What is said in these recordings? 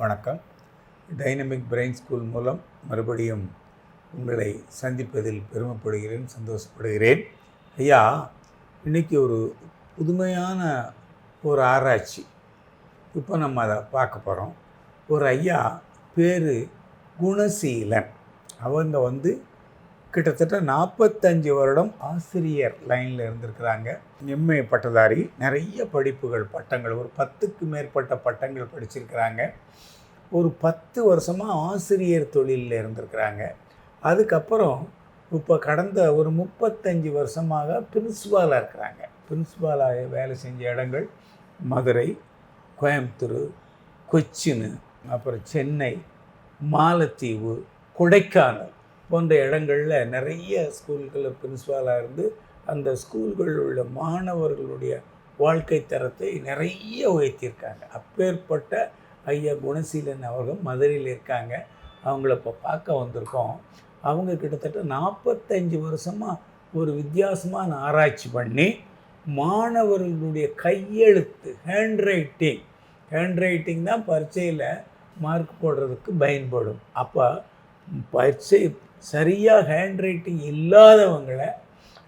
வணக்கம். Dynamic brain school மூலம் மறுபடியும் உங்களை சந்திப்பதில் பெருமைப்படுகிறேன் சந்தோஷப்படுகிறேன். ஐயா இன்னைக்கு ஒரு புதுமையான ஒரு ஆராய்ச்சி. இப்போ நம்ம அதை பார்க்க போகிறோம் ஒரு ஐயா பேர் குணசீலன். அவங்க வந்து கிட்டத்தட்ட நாற்பத்தஞ்சு வருடம் ஆசிரியர் லைனில் இருந்திருக்கிறாங்க. எம்ஏ பட்டதாரி நிறைய படிப்புகள் பட்டங்கள் ஒரு பத்துக்கு மேற்பட்ட பட்டங்கள் படிச்சிருக்கிறாங்க. ஒரு பத்து வருஷமாக ஆசிரியர் தொழிலில் இருந்திருக்கிறாங்க. அதுக்கப்புறம் இப்போ கடந்த ஒரு முப்பத்தஞ்சு வருஷமாக பிரின்ஸ்பாலாக இருக்கிறாங்க. பிரின்ஸ்பாலாக வேலை செஞ்ச இடங்கள் மதுரை கோயம்புத்தூர் கொச்சின் அப்புறம் சென்னை மாலத்தீவு கொடைக்கானல் போன்ற இடங்களில் நிறைய ஸ்கூல்களில் பிரின்ஸ்பாலாக இருந்து அந்த ஸ்கூல்களில் உள்ள மாணவர்களுடைய வாழ்க்கை தரத்தை நிறைய உயர்த்தியிருக்காங்க. அப்பேற்பட்ட ஐயா குணசீலன் அவர்கள் மதுரையில் இருக்காங்க. அவங்கள இப்போ பார்க்க வந்திருக்கோம். அவங்க கிட்டத்தட்ட நாற்பத்தஞ்சு வருஷமாக ஒரு வித்தியாசமான ஆராய்ச்சி பண்ணி மாணவர்களுடைய கையெழுத்து ஹேண்ட் ரைட்டிங் ஹேண்ட் ரைட்டிங் தான் பரீட்சையில் மார்க் போடுறதுக்கு பயன்படும். அப்போ பரீட்சை சரியாக ஹேண்ட் ரைட்டிங் இல்லாதவங்களை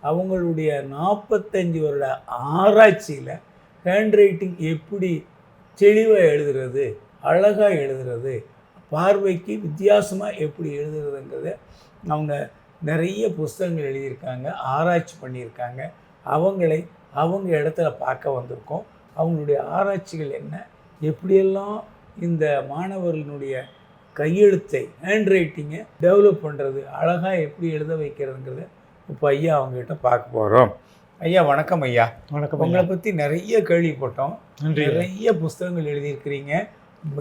அவங்களுடைய நாற்பத்தஞ்சு வருட ஆராய்ச்சியில் ஹேண்ட் ரைட்டிங் எப்படி தெளிவாக எழுதுறது அழகாக எழுதுறது பார்வைக்கு வித்தியாசமாக எப்படி எழுதுறதுங்கிறத அவங்க நிறைய புஸ்தகங்கள் எழுதியிருக்காங்க ஆராய்ச்சி பண்ணியிருக்காங்க. அவங்களை அவங்க இடத்துல பார்க்க வந்திருக்கோம். அவங்களுடைய ஆராய்ச்சிகள் என்ன எப்படியெல்லாம் இந்த மாணவர்களுடைய கையெழுத்தை ஹேண்ட் ரைட்டிங்கை டெவலப் பண்ணுறது அழகாக எப்படி எழுத வைக்கிறதுங்கிறத இப்போ ஐயா அவங்ககிட்ட பார்க்க போகிறோம் ஐயா வணக்கம் ஐயா. வணக்கம் உங்களை பற்றி நிறைய கேள்விப்பட்டோம். நிறைய புஸ்தகங்கள் எழுதியிருக்கிறீங்க.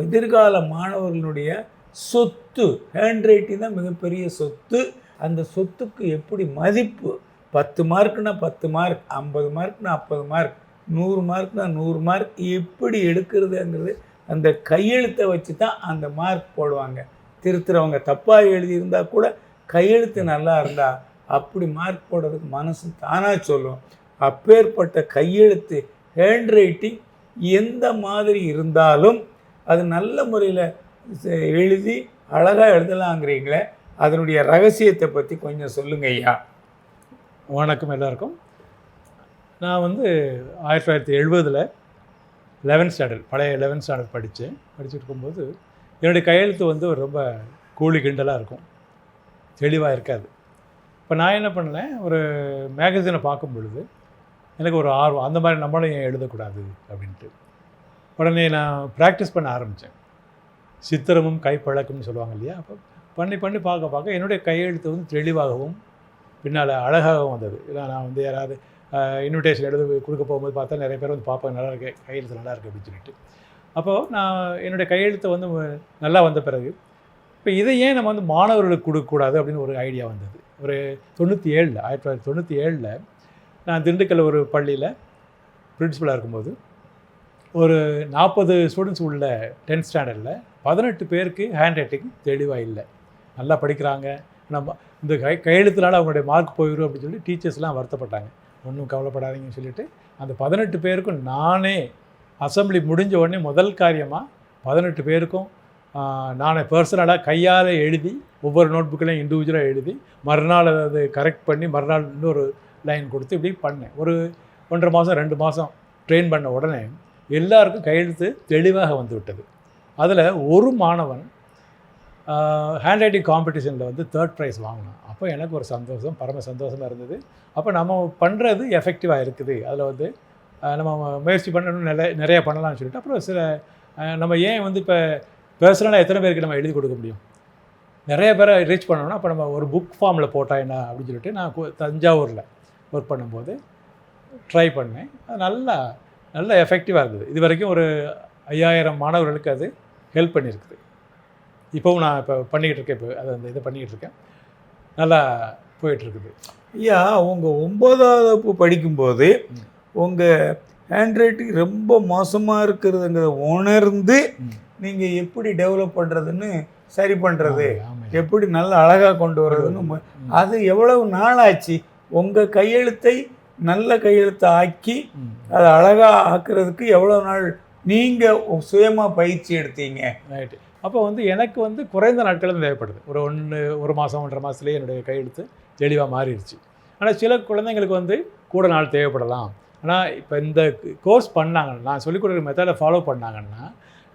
எதிர்கால மாணவர்களுடைய சொத்து ஹேண்ட் ரைட்டிங் தான் மிகப்பெரிய சொத்து. அந்த சொத்துக்கு எப்படி மதிப்பு? பத்து மார்க்னா பத்து மார்க் ஐம்பது மார்க்னா ஐம்பது மார்க் நூறு மார்க்னா நூறு மார்க் எப்படி எடுக்கிறதுங்கிறது அந்த கையெழுத்தை வச்சு தான் அந்த மார்க் போடுவாங்க. திருத்துறவங்க தப்பாக எழுதியிருந்தா கூட கையெழுத்து நல்லா இருந்தால் அப்படி மார்க் போடுறதுக்கு மனசு தானாக சொல்லும். அப்பேற்பட்ட கையெழுத்து ஹேண்ட் ரைட்டிங் எந்த மாதிரி இருந்தாலும் அது நல்ல முறையில் எழுதி அழகாக எழுதலாங்கிறீங்களே அதனுடைய ரகசியத்தை பற்றி கொஞ்சம் சொல்லுங்க ஐயா. வணக்கம் எல்லாருக்கும். நான் வந்து ஆயிரத்தி தொள்ளாயிரத்தி எழுபதில் லெவன்த் ஸ்டாண்டர்ட் பழைய லெவன்த் ஸ்டாண்டர்ட் படித்தேன் படிச்சுட்டு இருக்கும்போது என்னுடைய கையெழுத்து வந்து ஒரு ரொம்ப கூலி கிண்டலாக இருக்கும். தெளிவாக இருக்காது. இப்போ நான் என்ன பண்ணேன் ஒரு மேகசினை பார்க்கும் பொழுது எனக்கு ஒரு ஆர்வம் அந்த மாதிரி நம்மளும் ஏன் எழுதக்கூடாது? அப்படின்ட்டு. உடனே நான் ப்ராக்டிஸ் பண்ண ஆரம்பித்தேன் சித்திரமும் கைப்பழக்கம்னு சொல்லுவாங்க இல்லையா? அப்போ பண்ணி பண்ணி பார்க்க பார்க்க என்னுடைய கையெழுத்து வந்து தெளிவாகவும் பின்னால் அழகாகவும் வந்தது. இல்லை நான் வந்து யாராவது இன்விடேஷன் எழுத கொடுக்க போகும்போது பார்த்தா நிறைய பேர் வந்து பார்ப்பாங்க நல்லா இருக்கு கையெழுத்து நல்லா இருக்குது அப்படின்னு சொல்லிட்டு. அப்போது நான் என்னுடைய கையெழுத்து வந்து நல்லா வந்த பிறகு இப்போ இதை ஏன் நம்ம வந்து மாணவர்களுக்கு கொடுக்கக்கூடாது அப்படின்னு ஒரு ஐடியா வந்தது. ஒரு தொண்ணூற்றி ஏழில் ஆயிரத்தி தொள்ளாயிரத்தி தொண்ணூற்றி ஏழில் நான் திண்டுக்கல் ஒரு பள்ளியில் பிரின்ஸிபலாக இருக்கும்போது ஒரு நாற்பது ஸ்டூடெண்ட்ஸ் உள்ள டென்த் ஸ்டாண்டர்டில் பதினெட்டு பேருக்கு ஹேண்ட் ரைட்டிங் தெளிவாக இல்லை. நல்லா படிக்கிறாங்க. நம்ம இந்த கை கையெழுத்துனால அவங்களுடைய மார்க் போயிடும் அப்படின்னு சொல்லி டீச்சர்ஸ்லாம் வருத்தப்பட்டாங்க. ஒன்றும் கவலைப்படாதீங்கன்னு சொல்லிட்டு அந்த பதினெட்டு பேருக்கும் நானே அசம்பிளி முடிஞ்ச உடனே முதல் காரியமாக பதினெட்டு பேருக்கும் நானே பர்சனலாக கையால் எழுதி ஒவ்வொரு நோட் புக்கிலையும் இண்டிவிஜுவலாக எழுதி மறுநாள் அதை கரெக்ட் பண்ணி மறுநாள் இன்னொரு லைன் கொடுத்து இப்படி பண்ணேன். ஒரு ஒன்றரை மாதம் ரெண்டு மாதம் ட்ரெயின் பண்ண உடனே எல்லாருக்கும் கையெழுத்து தெளிவாக வந்து விட்டது அதில் ஒரு மாணவன் ஹேண்ட் ரைட்டிங் காம்படிஷனில் வந்து தேர்ட் ப்ரைஸ் வாங்கினோம். அப்போ எனக்கு ஒரு சந்தோஷம் பரம சந்தோஷமாக இருந்தது. அப்போ நம்ம பண்ணுறது எஃபெக்டிவாக இருக்குது. அதில் வந்து நம்ம முயற்சி பண்ணணும் நிறைய நிறைய பண்ணலாம்னு சொல்லிட்டு அப்புறம் சில நம்ம ஏன் வந்து இப்போ பர்சனலாக எத்தனை பேருக்கு நம்ம எழுதி கொடுக்க முடியும்? நிறைய பேரை ரீச் பண்ணணும்னா அப்போ நம்ம ஒரு புக் ஃபார்மில் போட்டால் என்ன அப்படின்னு சொல்லிட்டு நான் தஞ்சாவூரில் ஒர்க் பண்ணும்போது ட்ரை பண்ணேன். அது நல்லா நல்ல எஃபெக்டிவாக இருந்தது. இது வரைக்கும் ஒரு ஐயாயிரம் மாணவர்களுக்கு அது ஹெல்ப் பண்ணியிருக்குது. இப்போவும் நான் இப்போ பண்ணிக்கிட்டு இருக்கேன் இப்போ அதை அந்த இதை பண்ணிக்கிட்டு இருக்கேன். நல்லா போயிட்டுருக்குது. ஐயா உங்கள் ஒன்பதாவது வகுப்பு படிக்கும்போது. உங்கள் ஹேண்ட் ரைட்டிங் ரொம்ப மோசமாக இருக்கிறதுங்கிறத உணர்ந்து. நீங்கள் எப்படி டெவலப் பண்ணுறதுன்னு சரி பண்ணுறது எப்படி நல்ல அழகாக கொண்டு வர்றதுன்னு அது எவ்வளவு நாள் ஆச்சு உங்கள் கையெழுத்தை நல்ல கையெழுத்தை ஆக்கி. அதை அழகாக ஆக்குறதுக்கு எவ்வளோ நாள் நீங்கள் சுயமாக பயிற்சி எடுத்தீங்க? ரைட்டு அப்போ வந்து எனக்கு வந்து குறைந்த நாட்கள் தான் தேவைப்படுது. ஒரு ஒன்று ஒரு மாதம் ஒன்றரை மாதத்துலேயே என்னுடைய கையெழுத்து தெளிவாக மாறிடுச்சு ஆனால் சில குழந்தைங்களுக்கு வந்து கூட நாள் தேவைப்படலாம். ஆனால் இப்போ இந்த கோர்ஸ் பண்ணாங்கன்னா நான் சொல்லிக் கொடுக்குற மெத்தடை ஃபாலோ பண்ணாங்கன்னா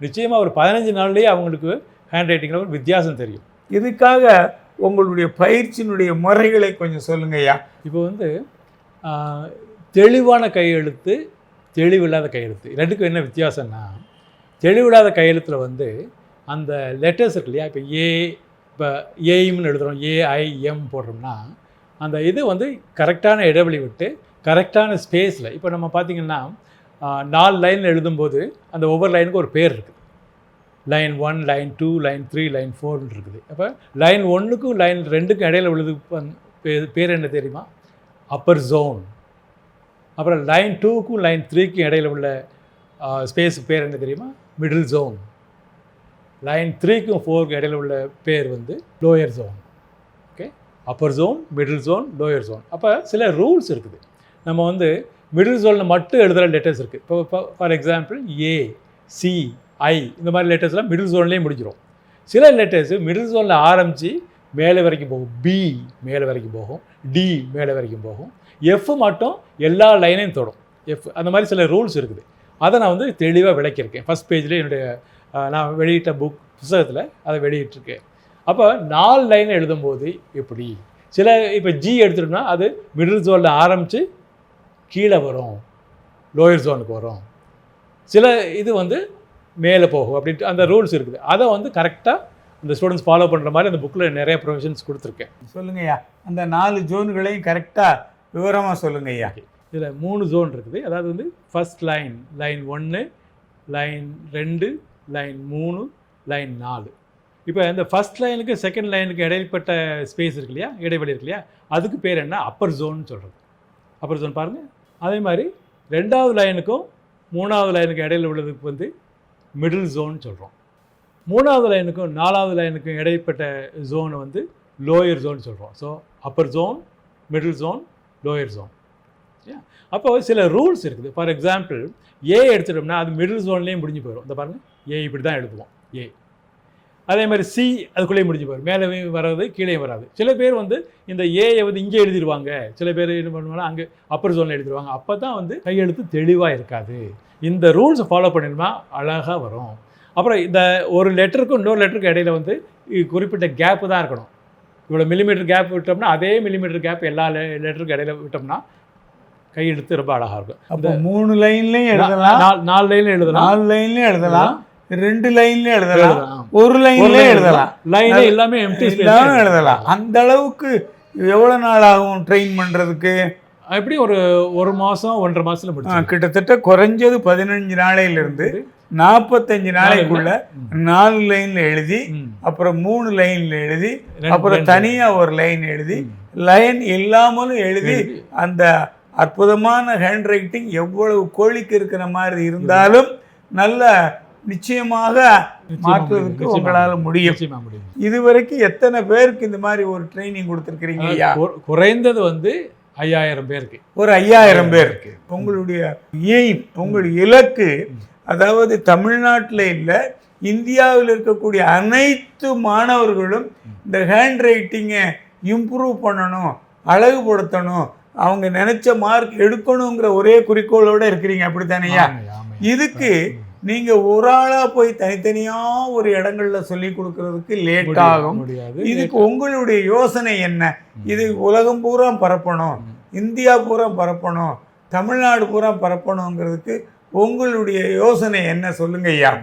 நிச்சயமாக ஒரு பதினஞ்சு நாள்லேயே அவங்களுக்கு ஹேண்ட் ரைட்டிங்கில் ஒரு வித்தியாசம் தெரியும். இதுக்காக உங்களுடைய பயிற்சியினுடைய முறைகளை கொஞ்சம் சொல்லுங்க ஐயா. இப்போ வந்து தெளிவான கையெழுத்து தெளிவில்லாத கையெழுத்து ரெண்டுக்கும் என்ன வித்தியாசம்னா தெளிவில்லாத கையெழுத்தில் வந்து அந்த லெட்டர்ஸ் இருக்கு இல்லையா? இப்போ ஏ இப்போ ஏஇம்னு எழுதுகிறோம் ஏஐஎம் போடுறோம்னா அந்த இது வந்து கரெக்டான இடைவெளி விட்டு கரெக்டான ஸ்பேஸில் இப்போ நம்ம பார்த்திங்கன்னா நாலு லைன் எழுதும்போது அந்த ஒவ்வொரு லைனுக்கும் ஒரு பேர் இருக்குது line one line two line three line ஃபோர்னு இருக்குது. அப்போ லைன் ஒன்றுக்கும் லைன் ரெண்டுக்கும் இடையில உள்ளது பேர் பேர் என்ன தெரியுமா? அப்பர் ஜோன் அப்புறம் லைன் டூக்கும் லைன் த்ரீக்கும் இடையில உள்ள ஸ்பேஸ் பேர் என்ன தெரியுமா? மிடில் ஜோன் லைன் த்ரீக்கும் ஃபோருக்கும் இடையில உள்ள பேர் வந்து lower zone okay upper zone middle zone lower zone அப்போ சில ரூல்ஸ் இருக்குது. நம்ம வந்து மிடில் ஜோனில் மட்டும் எழுதுகிற லெட்டர்ஸ் இருக்குது இப்போ for example A C I இந்த மாதிரி லெட்டர்ஸ்லாம் மிடில் ஜோன்லேயே முடிஞ்சிடும் சில லெட்டர்ஸ் மிடில் ஜோனில் ஆரம்பித்து மேலே வரைக்கும் போகும். பி மேலே வரைக்கும் போகும். டி மேலே வரைக்கும் போகும். எஃப் மட்டும் எல்லா லைனையும் தொடும். எஃப் அந்த மாதிரி சில ரூல்ஸ் இருக்குது. அதை நான் வந்து தெளிவாக விளக்கியிருக்கேன். ஃபஸ்ட் பேஜில் என்னுடைய நான் வெளியிட்ட புக் புத்தகத்தில் அதை வெளியிட்டிருக்கேன். அப்போ நாலு லைன் எழுதும்போது எப்படி? சில இப்போ ஜி எடுத்துட்டோம்னா அது மிடில் ஜோனில் ஆரம்பித்து கீழே வரும். லோயர் ஜோனுக்கு வரும். சில இது வந்து மேலே போகும் அப்படின்ட்டு அந்த ரூல்ஸ் இருக்குது. அதை வந்து கரெக்டாக இந்த ஸ்டூடெண்ட்ஸ் ஃபாலோ பண்ணுற மாதிரி அந்த புக்கில் நிறைய ப்ரொவிஷன்ஸ் கொடுத்துருக்கேன். சொல்லுங்க ஐயா. அந்த நாலு ஜோன்களையும் கரெக்டாக விவரமாக சொல்லுங்க ஐயா. இதில் மூணு ஜோன் இருக்குது. அதாவது வந்து ஃபர்ஸ்ட் லைன் லைன் ஒன்று லைன் ரெண்டு லைன் மூணு லைன் நாலு. இப்போ இந்த ஃபர்ஸ்ட் லைனுக்கு செகண்ட் லைனுக்கு இடைப்பட்ட ஸ்பேஸ் இருக்கு இல்லையா? இடைவெளி இருக்கு இல்லையா? அதுக்கு பேர் என்ன? அப்பர் ஜோன் சொல்கிறது அப்பர் ஜோன் பாருங்கள் அதே மாதிரி ரெண்டாவது லைனுக்கும் மூணாவது லைனுக்கு இடையில் உள்ளதுக்கு வந்து மிடில் ஜோன் சொல்கிறோம் மூணாவது லைனுக்கும் நாலாவது லைனுக்கும் இடைப்பட்ட ஜோனை வந்து லோயர் ஜோன் சொல்கிறோம் so upper zone middle zone lower zone அப்போ சில ரூல்ஸ் இருக்குது. ஃபார் எக்ஸாம்பிள் ஏ எடுத்துட்டோம்னா அது மிடில் ஜோன்லேயும் முடிஞ்சு போயிடும் இந்த பாருங்கள் ஏ இப்படி தான் எழுதுவோம் ஏ அதே மாதிரி சி அதுக்குள்ளேயே முடிஞ்சு போயிடும் மேலே வராது கீழே வராது. சில பேர் வந்து இந்த ஏயை வந்து இங்கே எழுதிடுவாங்க. சில பேர் என்ன பண்ணுவாங்க அங்கே அப்பர் ஜோனில் எழுதிடுவாங்க. அப்போ தான் வந்து கையெழுத்து தெளிவாக இருக்காது. இந்த ரூல்ஸை ஃபாலோ பண்ணிடுமா அழகாக வரும். அப்புறம் இந்த ஒரு லெட்டருக்கும் இன்னொரு லெட்டருக்கு இடையில வந்து குறிப்பிட்ட கேப்பு தான் இருக்கணும். இவ்வளோ மில்லிமீட்டர் கேப் விட்டோம்னா அதே மில்லிமீட்டர் கேப் எல்லா லெட்டருக்கு இடையில விட்டோம்னா கையெழுத்து ரொம்ப அழகாக இருக்கும். அப்போ மூணு லைன்லையும் எழுதலாம். நாலு நாலு லைன்ல எழுதலாம். நாலு லைன்லையும் எழுதலாம். ரெண்டு லைன்லையும் எழுதலாம். ஒரு லைன்லையும் எழுதலாம். லைனே எல்லாமே எம்டி எல்லாம் எழுதலாம். அந்த அளவுக்கு எவ்வளோ நாள் ஆகும் ட்ரெயின் பண்ணுறதுக்கு எப்படி ஒரு ஒரு மாசம் ஒன்றரை மாசத்துல முடிச்சு கிட்டத்தட்ட குறைஞ்சது பதினஞ்சு நாளையிலிருந்து நாற்பத்தஞ்சு நாளைக்குள்ள நாலு லைன்ல எழுதி அப்புறம் மூணு லைன்ல எழுதி அப்புறம் தனியா ஒரு லைன் எழுதி லைன் இல்லாமலும் எழுதி. அந்த அற்புதமான ஹேண்ட் ரைட்டிங் எவ்வளவு கோழிக்கு இருக்கிற மாதிரி இருந்தாலும் நல்ல நிச்சயமாக மாற்றுவதற்கு உங்களால முடியும். இதுவரைக்கும் எத்தனை பேருக்கு இந்த மாதிரி ஒரு ட்ரைனிங் கொடுத்துருக்கிறீங்க ஐயா? குற- குறைந்தது வந்து ஐயாயிரம் பேருக்கு. ஒரு ஐயாயிரம் பேருக்கு. உங்களுடைய எய்ம் உங்களுடைய இலக்கு அதாவது தமிழ்நாட்டில் இல்லை இந்தியாவில் இருக்கக்கூடிய அனைத்து மாணவர்களும் இந்த ஹேண்ட் ரைட்டிங்கை இம்ப்ரூவ் பண்ணணும் அழகுபடுத்தணும் அவங்க நினைச்ச மார்க் எடுக்கணுங்கிற ஒரே குறிக்கோளோட இருக்கிறீங்க அப்படித்தானேயா. இதுக்கு நீங்க ஒரு ஆளா போய் தனித்தனியா ஒரு இடங்கள்ல சொல்லி கொடுக்கறதுக்கு லேட் ஆகும். இதுக்கு உங்களுடைய யோசனை என்ன? இது உலகம் பூரா பரப்பணும் இந்தியா பூரா பரப்பணும் தமிழ்நாடு பூரா பரப்பணுங்கிறதுக்கு உங்களுடைய யோசனை என்ன? சொல்லுங்க ஐயா.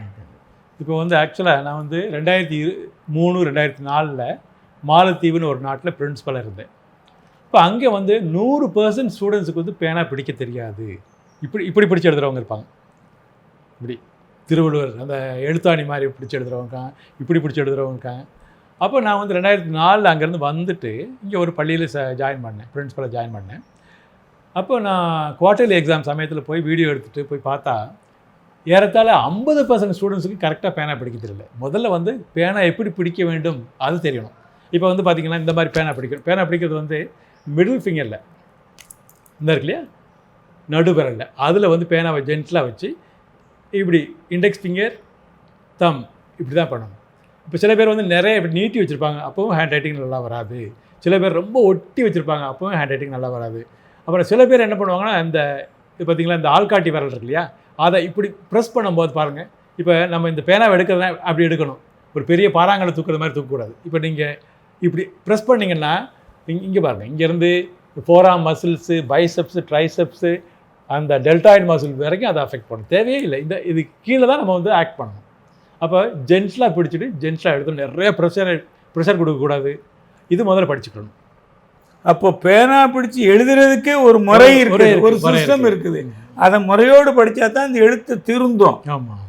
இப்போ வந்து ஆக்சுவலாக நான் வந்து ரெண்டாயிரத்தி இரு மூணு ரெண்டாயிரத்தி நாலில் மாலத்தீவுன்னு ஒரு நாட்டில் பிரின்ஸ்பலாக இருந்தேன். இப்போ அங்கே வந்து நூறு பர்சன்ட் ஸ்டூடெண்ட்ஸுக்கு வந்து பேனா பிடிக்க தெரியாது. இப்படி இப்படி பிடிச்சி எழுதுறவங்க இருப்பாங்க. இப்படி திருவள்ளுவர் அந்த எழுத்தாணி மாதிரி பிடிச்சி எழுதுறவங்க இப்படி பிடிச்சி எழுதுறவங்க இருக்காங்க. அப்போ நான் வந்து ரெண்டாயிரத்தி நாலில் அங்கேருந்து வந்துட்டு இங்கே ஒரு பள்ளியில் ச ஜாயின் பண்ணேன். பிரின்ஸ்பலாக ஜாயின் பண்ணேன். அப்போ நான் குவார்ட்டர்லி எக்ஸாம் சமயத்தில் போய் வீடியோ எடுத்துகிட்டு போய் பார்த்தா ஏறத்தாழ ஐம்பது பர்சன்ட் ஸ்டூடெண்ட்ஸுக்கு கரெக்டாக பேனா பிடிக்க தெரியல. முதல்ல வந்து பேனா எப்படி பிடிக்க வேண்டும் அது தெரியணும். இப்போ வந்து பார்த்திங்கன்னா இந்த மாதிரி பேனா பிடிக்கணும். பேனா பிடிக்கிறது வந்து மிடில் ஃபிங்கரில் இந்த இருக்கு இல்லையா? நடுவிரலில். அதில் வந்து பேனாவை ஜென்ட்லாக வச்சு இப்படி இண்டெக்ஸ் ஃபிங்கர் தம் இப்படி தான் பண்ணணும். இப்போ சில பேர் வந்து நிறைய இப்படி நீட்டி வச்சுருப்பாங்க அப்போவும் ஹேண்ட் ரைட்டிங் நல்லா வராது. சில பேர் ரொம்ப ஒட்டி வச்சுருப்பாங்க அப்போவும் ஹேண்ட் ரைட்டிங் நல்லா வராது. அப்புறம் சில பேர் என்ன பண்ணுவாங்கன்னா இந்த இது பார்த்தீங்களா இந்த ஆள்காட்டி விரல் இருக்கு இல்லையா? அதை இப்படி ப்ரெஸ் பண்ணும்போது பாருங்கள் இப்போ நம்ம இந்த பேனாவை எடுக்கிறதுனா அப்படி எடுக்கணும். ஒரு பெரிய பாறாங்களை தூக்குற மாதிரி தூக்கக்கூடாது. இப்போ நீங்கள் இப்படி ப்ரெஸ் பண்ணிங்கன்னா இங்கே இங்கே பாருங்கள் இங்கேருந்து ஃபோராம் மசில்ஸு பைசெப்ஸு ட்ரைசெப்ஸு அந்த டெல்டாய்டு மசில் வரைக்கும் அதை அஃபெக்ட் பண்ணும். தேவையே இல்லை. இந்த இது கீழே தான் நம்ம வந்து ஆக்ட் பண்ணணும். அப்போ ஜென்ஸ்லாம் பிடிச்சிட்டு ஜென்ஸ்லாம் எடுத்து நிறைய ப்ரெஷர் ப்ரெஷர் கொடுக்கக்கூடாது இது முதல்ல படிச்சுக்கணும். அப்போ பேனா பிடிச்சு எழுதுறதுக்கே ஒரு முறை இருக்குது. ஒரு சிஸ்டம் இருக்கு. இருக்குது. அதை முறையோடு படித்தா தான் இந்த எழுத்து திருந்தும். ஆமாம்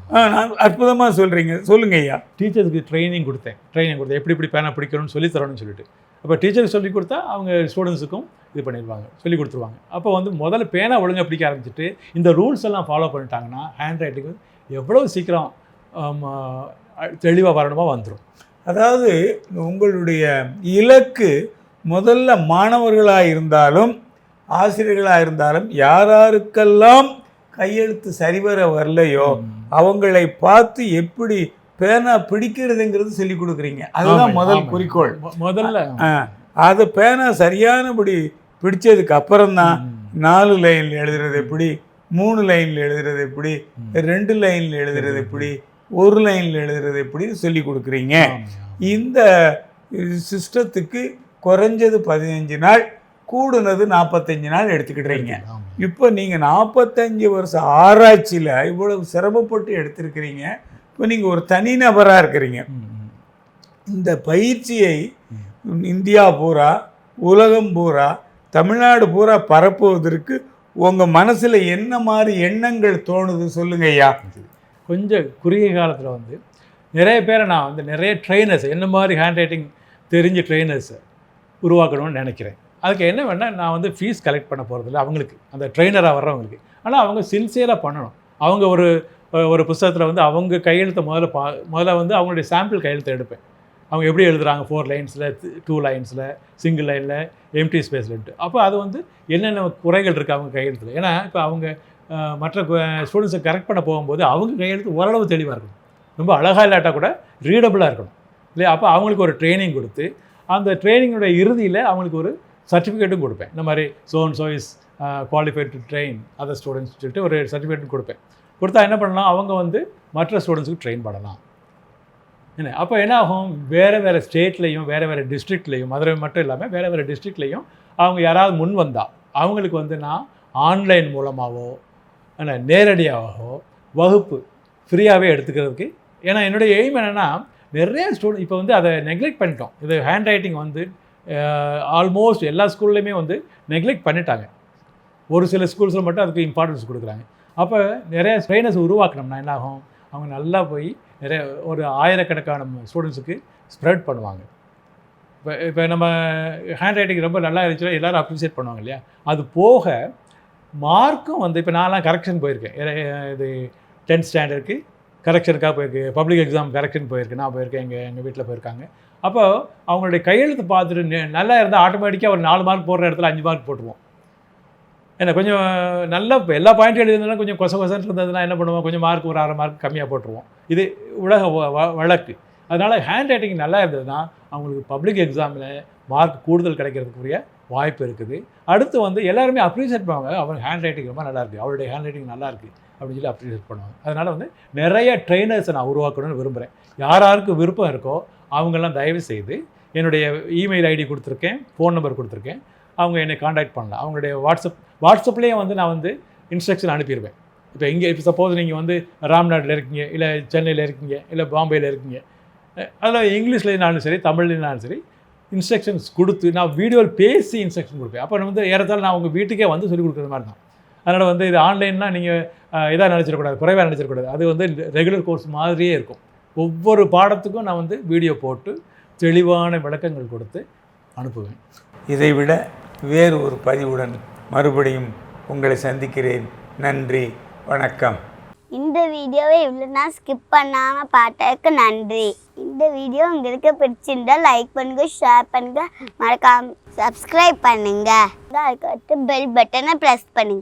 அற்புதமாக சொல்கிறீங்க சொல்லுங்க ஐயா. டீச்சர்ஸ்க்கு ட்ரைனிங் கொடுத்தேன். ட்ரைனிங் கொடுத்தேன். எப்படி இப்படி பேனா பிடிக்கணும்னு சொல்லி தரணும்னு சொல்லிட்டு. அப்போ டீச்சருக்கு சொல்லி கொடுத்தா அவங்க ஸ்டூடெண்ட்ஸுக்கும் இது பண்ணிடுவாங்க சொல்லி கொடுத்துருவாங்க. அப்போ வந்து முதல்ல பேனா ஒழுங்கா பிடிக்க ஆரம்பிச்சிட்டு இந்த ரூல்ஸ் எல்லாம் ஃபாலோ பண்ணிட்டாங்கன்னா ஹேண்ட் ரைட்டிங் எவ்வளோ சீக்கிரம் தெளிவாக வரணுமோ வந்துடும் அதாவது உங்களுடைய இலக்கு முதல்ல மாணவர்களாக இருந்தாலும் ஆசிரியர்களாக இருந்தாலும் யாராருக்கெல்லாம் கையெழுத்து சரிவர வரலையோ அவங்களை பார்த்து எப்படி பேனா பிடிக்கிறதுங்கிறது சொல்லி கொடுக்குறீங்க அதுதான் முதல். குறிக்கோள் முதல்ல அது பேனா சரியானபடி பிடிச்சதுக்கு அப்புறம்தான் ம். நாலு லைனில் எழுதுறது எப்படி மூணு லைனில் எழுதுறது எப்படி ரெண்டு லைனில் எழுதுறது எப்படி ஒரு லைனில் எழுதுறது எப்படின்னு சொல்லி கொடுக்குறீங்க. இந்த சிஸ்டத்துக்கு குறைஞ்சது பதினஞ்சு நாள் கூடுனது நாற்பத்தஞ்சு நாள் எடுத்துக்கிடுறீங்க. இப்போ நீங்கள் நாற்பத்தஞ்சு வருஷம் ஆராய்ச்சியில் இவ்வளவு சிரமப்பட்டு எடுத்திருக்கிறீங்க இப்போ நீங்கள் ஒரு தனிநபராக இருக்கிறீங்க. இந்த பயிற்சியை இந்தியா பூரா உலகம் பூரா தமிழ்நாடு பூரா பரப்புவதற்கு உங்கள் மனசில் என்ன மாதிரி எண்ணங்கள் தோணுது சொல்லுங்க ஐயா. கொஞ்சம் குறுகிய காலத்தில் வந்து நிறைய பேரை நான் வந்து நிறைய ட்ரெயினர்ஸ் என்ன மாதிரி ஹேண்ட் ரைட்டிங் தெரிஞ்ச ட்ரெயினர்ஸை உருவாக்கணும்னு நினைக்கிறேன். அதுக்கு என்ன வேணால் நான் வந்து ஃபீஸ் கலெக்ட் பண்ண போகிறதில்ல அவங்களுக்கு. அந்த ட்ரெயினராக வர்றவங்களுக்கு. ஆனால் அவங்க சின்சியராக பண்ணணும். அவங்க ஒரு ஒரு புஸ்தகத்தில் வந்து அவங்க கையெழுத்தை முதல்ல பா முதல்ல வந்து அவங்களுடைய சாம்பிள் கையெழுத்தை எடுப்பேன். அவங்க எப்படி எழுதுகிறாங்க ஃபோர் லைன்ஸில் டூ லைன்ஸில் சிங்கிள் லைனில் எம்டி ஸ்பேஸ்லன்ட்டு அப்போ அது வந்து என்னென்ன குறைகள் இருக்குது அவங்க கையெழுத்தில்? ஏன்னா இப்போ அவங்க மற்ற ஸ்டூடெண்ட்ஸை கரெக்ட் பண்ண போகும்போது அவங்க கையெழுத்து ஓரளவு தெளிவாக இருக்கணும். ரொம்ப அழகாக இல்லாட்டா கூட ரீடபுளாக இருக்கணும். இல்லையா? அப்போ அவங்களுக்கு ஒரு ட்ரைனிங் கொடுத்து அந்த ட்ரைனிங்கோட இறுதியில் அவங்களுக்கு ஒரு சர்டிஃபிகேட்டும் கொடுப்பேன். இந்த மாதிரி zone so is qualified to train other students சொல்லிட்டு ஒரு சர்டிஃபிகேட்டும் கொடுப்பேன். கொடுத்தா என்ன பண்ணலாம்? அவங்க வந்து மற்ற ஸ்டூடெண்ட்ஸுக்கு ட்ரெயின் பண்ணலாம். என்ன? அப்போ என்ன ஆகும் வேறு வேறு ஸ்டேட்லேயும் வேறு வேறு டிஸ்ட்ரிக்ட்லேயும் மதுரை மட்டும் இல்லாமல் வேறு வேறு டிஸ்ட்ரிக்ட்லேயும் அவங்க யாராவது முன் வந்தால் அவங்களுக்கு வந்து நான் ஆன்லைன் மூலமாகவோ என்ன நேரடியாகவோ வகுப்பு ஃப்ரீயாகவே எடுத்துக்கிறதுக்கு ஏன்னா என்னுடைய எய்ம் என்னென்னா நிறைய ஸ்டூடெண்ட் இப்போ வந்து அதை நெக்லெக்ட் பண்ணிட்டோம். இது ஹேண்ட் ரைட்டிங் வந்து ஆல்மோஸ்ட் எல்லா ஸ்கூல்லையுமே வந்து நெக்லெக்ட் பண்ணிட்டாங்க. ஒரு சில ஸ்கூல்ஸில் மட்டும் அதுக்கு இம்பார்ட்டன்ஸ் கொடுக்குறாங்க. அப்போ நிறைய ட்ரைனர்ஸ் உருவாக்கணும்னா என்ன ஆகும் அவங்க நல்லா போய் நிறைய ஒரு ஆயிரக்கணக்கான ஸ்டூடெண்ட்ஸுக்கு ஸ்ப்ரெட் பண்ணுவாங்க. இப்போ இப்போ நம்ம ஹேண்ட் ரைட்டிங் ரொம்ப நல்லா இருந்துச்சுன்னா எல்லோரும் அப்ரிஷியேட் பண்ணுவாங்க இல்லையா? அது போக மார்க்கும் வந்து இப்போ நான்லாம் கரெக்ஷன் போயிருக்கேன். இது டென்த் ஸ்டாண்டர்டுக்கு கரெக்ஷனுக்காக போயிருக்கு. பப்ளிக் எக்ஸாம் கரெக்ஷன் போயிருக்கு. நான் போயிருக்கேன். எங்கள் எங்கள் வீட்டில் போயிருக்காங்க. அப்போ அவங்களுடைய கையெழுத்து பார்த்துட்டு நல்லா இருந்தால் ஆட்டோமேட்டிக்காக ஒரு நாலு மார்க் போடுற இடத்துல அஞ்சு மார்க் போட்டுருவோம். என்ன கொஞ்சம் நல்லா எல்லா பாயிண்ட் எழுதுனா கொஞ்சம் கொச கொசன்னு இருந்ததுன்னா என்ன பண்ணுவோம்? கொஞ்சம் மார்க் ஒரு அரை மார்க் கம்மியாக போட்டுருவோம். இது உலக வ- வழக்கு. அதனால் ஹேண்ட் ரைட்டிங் நல்லா இருந்ததுன்னா அவங்களுக்கு பப்ளிக் எக்ஸாமில் மார்க் கூடுதல் கிடைக்கிறதுக்குரிய வாய்ப்பு இருக்குது. அடுத்து வந்து எல்லாருமே அப்ரிஷியேட் பண்ணுவாங்க அவங்க ஹேண்ட் ரைட்டிங் ரொம்ப நல்லா இருக்குது அவருடைய ஹேண்ட் ரைட்டிங் நல்லா இருக்குது அப்படின்னு சொல்லி அப்ரிஷியேட் பண்ணுவாங்க. அதனால் வந்து நிறைய ட்ரெயினர்ஸை நான் உருவாக்கணும்னு விரும்புகிறேன் யார் யாருக்கு விருப்பம் இருக்கோ அவங்கெல்லாம் தயவு செய்து என்னுடைய இமெயில் ஐடி கொடுத்துருக்கேன் ஃபோன் நம்பர் கொடுத்துருக்கேன். அவங்க என்னை காண்டாக்ட் பண்ணலாம் அவங்களுடைய வாட்ஸ்அப் வாட்ஸ்அப்லேயே வந்து நான் வந்து இன்ஸ்ட்ரக்ஷன் அனுப்பிடுவேன் இப்போ இங்கே இப்போ சப்போஸ் நீங்கள் வந்து ராம்நாட்டில் இருக்கீங்க இல்லை சென்னையில் இருக்கீங்க இல்லை பாம்பேயில் இருக்கீங்க அதில் இங்கிலீஷ்லேனாலும் சரி தமிழ்லேனாலும் சரி இன்ஸ்ட்ரக்ஷன்ஸ் கொடுத்து நான் வீடியோவில் பேசி இன்ஸ்ட்ரக்ஷன் கொடுப்பேன். அப்போ வந்து ஏறத்தால் நான் உங்கள் வீட்டுக்கே வந்து சொல்லிக் கொடுக்குற மாதிரி தான். அதனால் வந்து இது ஆன்லைன்னா நீங்கள் இதாக நினச்சிடக்கூடாது குறைவாக நினச்சிடக்கூடாது. அது வந்து ரெகுலர் கோர்ஸ் மாதிரியே இருக்கும். ஒவ்வொரு பாடத்துக்கும் நான் வந்து வீடியோ போட்டு தெளிவான விளக்கங்கள் கொடுத்து அனுப்புவேன். இதைவிட வேறு ஒரு பதிவுடன் மறுபடியும் உங்களை சந்திக்கிறேன். நன்றி வணக்கம். இந்த வீடியோவை இவ்வளோனா ஸ்கிப் பண்ணாமல் பார்த்ததுக்கு நன்றி. இந்த வீடியோ உங்களுக்கு பிடிச்சிருந்தா லைக் பண்ணுங்க ஷேர் பண்ணுங்க. மறக்காம சப்ஸ்கிரைப் பண்ணுங்க. அதுக்கடுத்து பெல் பட்டனை ப்ரெஸ் பண்ணுங்க.